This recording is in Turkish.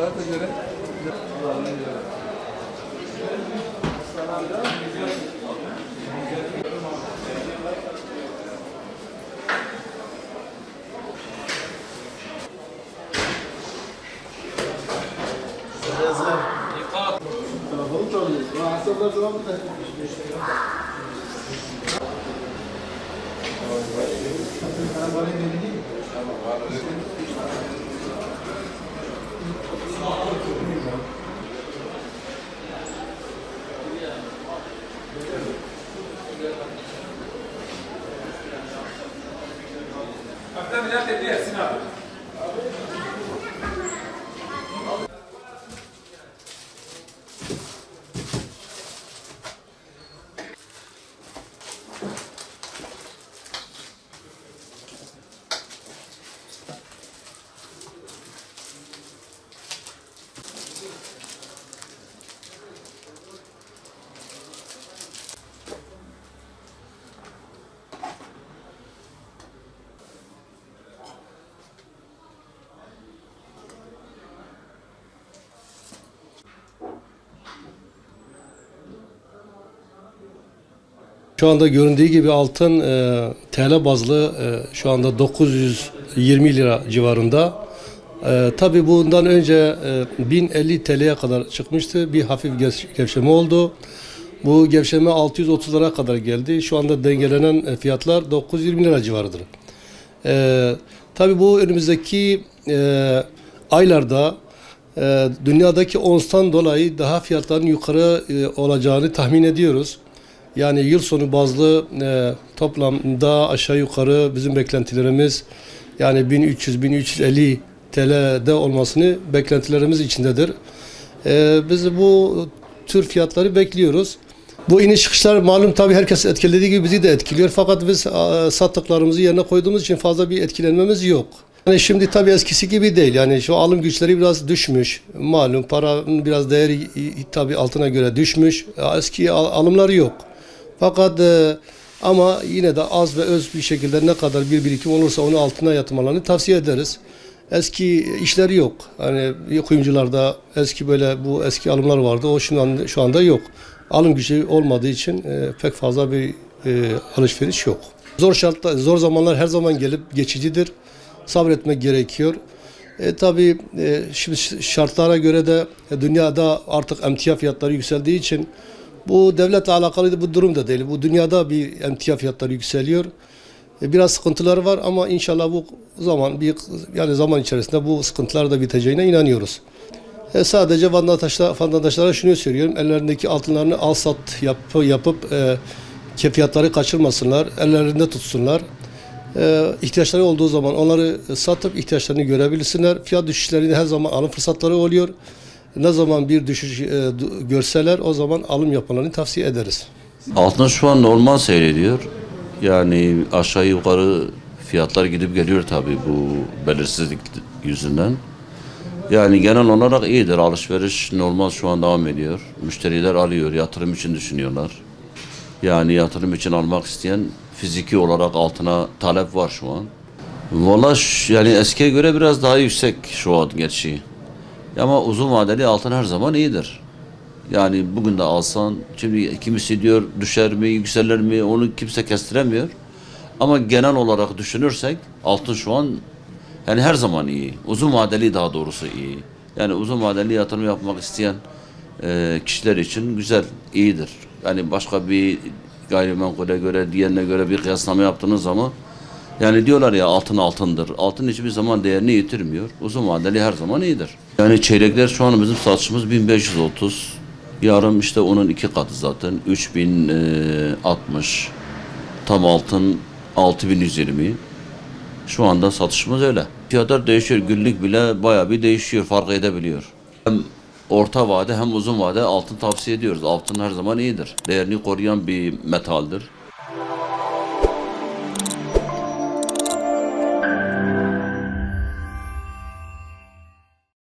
şartlarına göre kullanılıyor. Hastalarda Telefonum çalıyor. Hastalar devam mı? Ben bana gelin değil mi? Tamam, var. Na verdade, TV é. Şu anda göründüğü gibi altın e, TL bazlı e, şu anda 920 lira civarında. E, Tabii bundan önce e, 1050 TL'ye kadar çıkmıştı. Bir hafif gev- gevşeme oldu. Bu gevşeme 630 lira kadar geldi. Şu anda dengelenen e, fiyatlar 920 lira civarıdır. E, tabii bu önümüzdeki e, aylarda e, dünyadaki onstan dolayı daha fiyatların yukarı e, olacağını tahmin ediyoruz. Yani yıl sonu bazlı e, toplamda aşağı yukarı bizim beklentilerimiz yani 1300-1350 TL'de olmasını beklentilerimiz içindedir. E, biz bu tür fiyatları bekliyoruz. Bu iniş çıkışlar malum tabii herkes etkilediği gibi bizi de etkiliyor. Fakat biz e, sattıklarımızı yerine koyduğumuz için fazla bir etkilenmemiz yok. Yani şimdi tabii eskisi gibi değil. Yani şu alım güçleri biraz düşmüş. Malum paranın biraz değeri tabii altına göre düşmüş. Eski al- alımları yok. Fakat e, ama yine de az ve öz bir şekilde ne kadar bir birikim olursa onu altına yatırmalarını tavsiye ederiz. Eski işleri yok. Hani kuyumcularda eski böyle bu eski alımlar vardı. O şu anda, şu anda yok. Alım gücü olmadığı için e, pek fazla bir e, alışveriş yok. Zor şartlar, zor zamanlar her zaman gelip geçicidir. Sabretmek gerekiyor. E, tabii e, şimdi şartlara göre de e, dünyada artık emtia fiyatları yükseldiği için bu devletle alakalı bu durum da değil. Bu dünyada bir emtia fiyatları yükseliyor. E, Biraz sıkıntıları var ama inşallah bu zaman bir yani zaman içerisinde bu sıkıntılar da biteceğine inanıyoruz. E, sadece vatandaşlara, şunu söylüyorum. Ellerindeki altınlarını al sat yap, yapıp e, fiyatları kaçırmasınlar. Ellerinde tutsunlar. E, ihtiyaçları olduğu zaman onları satıp ihtiyaçlarını görebilsinler. Fiyat düşüşlerinde her zaman alım fırsatları oluyor. Ne zaman bir düşüş e, görseler o zaman alım yapmalarını tavsiye ederiz. Altın şu an normal seyrediyor. Yani aşağı yukarı fiyatlar gidip geliyor tabii bu belirsizlik yüzünden. Yani genel olarak iyidir. Alışveriş normal şu an devam ediyor. Müşteriler alıyor, yatırım için düşünüyorlar. Yani yatırım için almak isteyen fiziki olarak altına talep var şu an. Valla yani eskiye göre biraz daha yüksek şu an gerçi. Ama uzun vadeli altın her zaman iyidir. Yani bugün de alsan, şimdi kimisi diyor düşer mi, yükselir mi onu kimse kestiremiyor. Ama genel olarak düşünürsek altın şu an yani her zaman iyi. Uzun vadeli daha doğrusu iyi. Yani uzun vadeli yatırım yapmak isteyen e, kişiler için güzel, iyidir. Yani başka bir gayrimenkule göre, diğerine göre bir kıyaslama yaptığınız zaman yani diyorlar ya altın altındır. Altın hiçbir zaman değerini yitirmiyor. Uzun vadeli her zaman iyidir. Yani çeyrekler şu an bizim satışımız 1530. Yarım işte onun iki katı zaten. 3060. Tam altın 6120. Şu anda satışımız öyle. Fiyatlar değişiyor. Günlük bile bayağı bir değişiyor. Fark edebiliyor. Hem orta vade hem uzun vade altın tavsiye ediyoruz. Altın her zaman iyidir. Değerini koruyan bir metaldir.